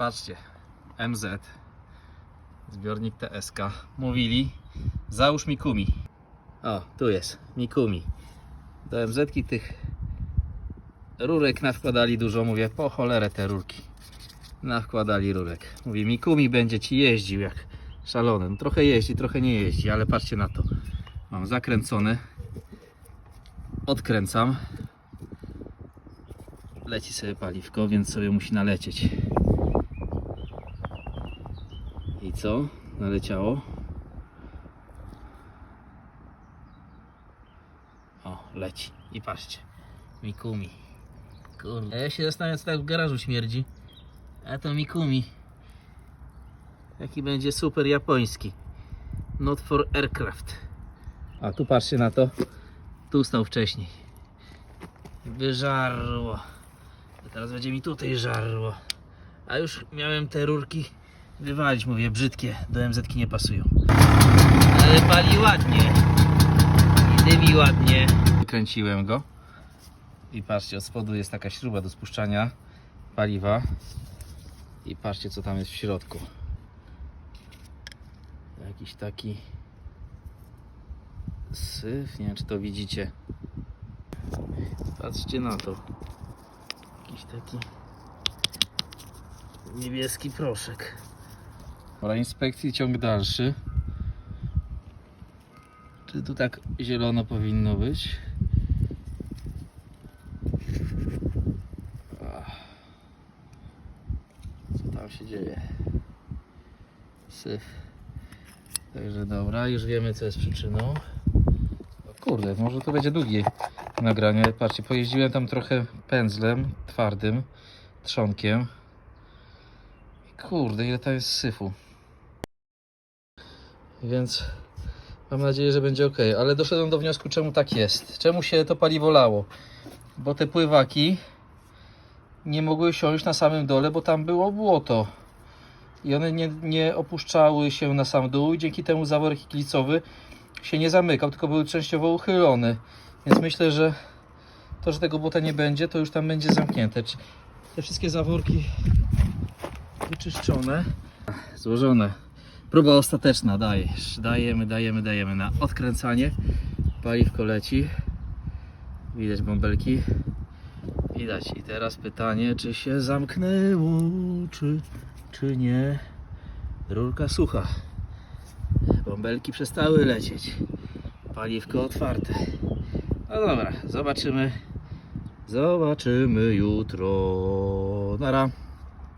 Patrzcie, MZ, zbiornik TSK. Mówili, załóż Mikumi. O, tu jest, Mikumi. Do MZ tych rurek nawkładali dużo. Mówię, po cholerę te rurki. Nawkładali rurek. Mówię, Mikumi będzie ci jeździł jak szalony. No, trochę jeździ, trochę nie jeździ, ale patrzcie na to. Mam zakręcony. Odkręcam. Leci sobie paliwko, więc sobie musi nalecieć. I co? Naleciało. O, leci. I patrzcie. Mikumi. Kurde. Ja się zastanawiam, co tak w garażu śmierdzi. A to Mikumi. Jaki będzie super japoński. Not for aircraft. A tu patrzcie na to. Tu stał wcześniej. Wyżarło. A teraz będzie mi tutaj żarło. A już miałem te rurki wywalić, mówię, brzydkie. Do MZ nie pasują. Ale pali ładnie. I dymi ładnie. Wykręciłem go. I patrzcie, od spodu jest taka śruba do spuszczania paliwa. I patrzcie, co tam jest w środku. Jakiś taki syf, nie wiem czy to widzicie. Patrzcie na to. Jakiś taki niebieski proszek. Pora inspekcji ciąg dalszy. Czy tu tak zielono powinno być? Ach. Co tam się dzieje? Syf. Także dobra, już wiemy co jest przyczyną. O Kurde, może to będzie długie nagranie. Patrzcie, pojeździłem tam trochę pędzlem twardym, trzonkiem. Kurde, ile tam jest syfu. Więc mam nadzieję, że będzie ok. Ale doszedłem do wniosku, czemu tak jest. Czemu się to paliwo lało. Bo te pływaki nie mogły siąść na samym dole, bo tam było błoto. I one nie, nie opuszczały się na sam dół i dzięki temu zaworek iklicowy się nie zamykał, tylko był częściowo uchylony. Więc myślę, że to, że tego błota nie będzie, to już tam będzie zamknięte. Te wszystkie zaworki wyczyszczone, złożone. Próba ostateczna, dajesz. Dajemy, dajemy, dajemy na odkręcanie. Paliwko leci. Widać bąbelki. Widać. I teraz pytanie, czy się zamknęło, czy, czy nie. Rurka sucha. Bąbelki przestały lecieć. Paliwko otwarte. No dobra, zobaczymy. Zobaczymy jutro. Nara.